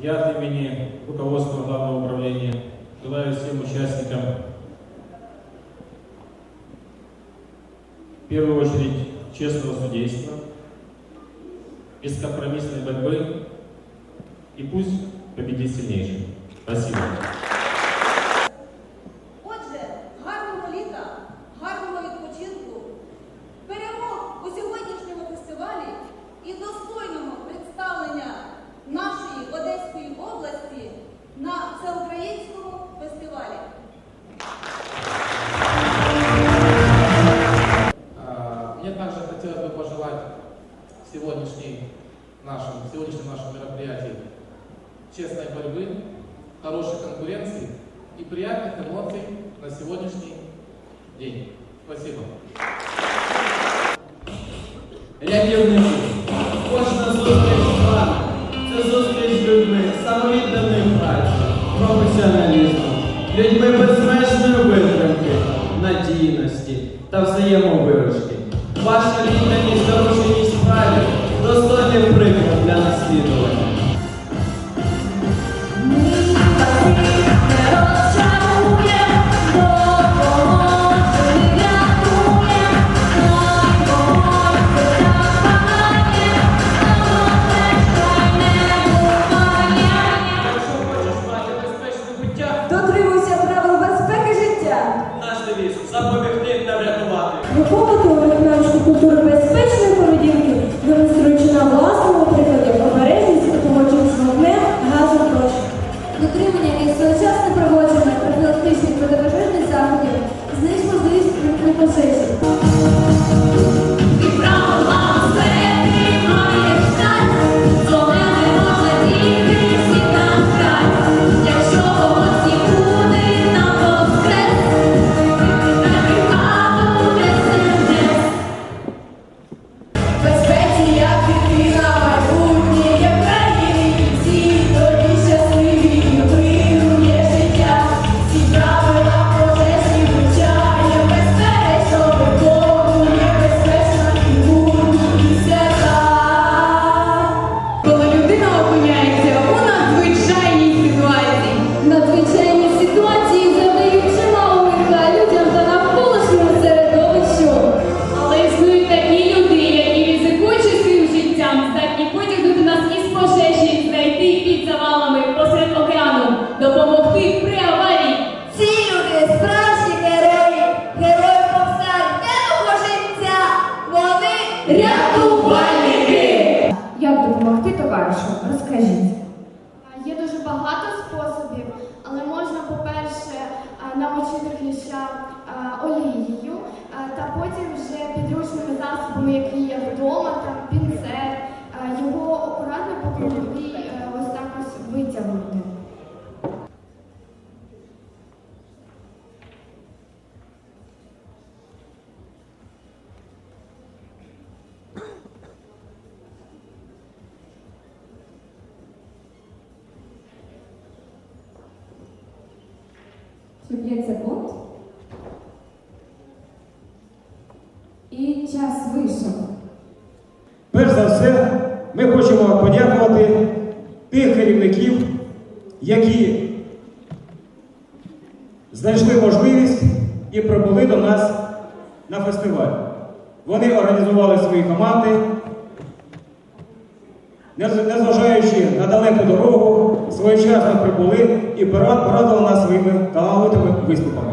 Я от имени руководства Главного управления желаю всем участникам в первую очередь честного судейства, бескомпромиссной борьбы и пусть победит сильнейший. Спасибо. хотелось бы пожелать в сегодняшней нашем, в сегодняшнем нашем мероприятии честной борьбы, хорошей конкуренции и приятных эмоций на сегодняшний день. Спасибо. Рятівники. Кожна зустріч з вами це зустріч з людьми, самовідданою працею, професіоналізмом, людьми безмежної витримки, надійності та взаємовиручки. Quase ali. Врятувати. У них навички безпечної поведінки, демонструючи на власному прикладі обережність у з вогнем, газом тощо. Дотримання і опиняється у надзвичайній ситуації, Надзвичайні ситуації завдають чимало лиха людям та навколишньому середовищу. але існують такі люди, які ризикуючи своїм життям, здатні витягнути нас із пожежі, знайти під завалами посеред океану, допомогти при аварії. Ці люди справжні герої, герої повсякденного життя. Вони Рятувальники! Розкажіть. Є дуже багато способів, але можна, по-перше, намочити кліща олією, та потім вже підручними засобами, які є вдома, там пінцет, його акуратно по 5 секунд. І час вийшов. Перш за все, ми хочемо подякувати тих керівників, які знайшли можливість і прибули до нас на фестиваль. Вони організували свої команди, незважаючи на далеку дорогу, своєчасно прибули і порад- порадували нас своїми талановитими виступами.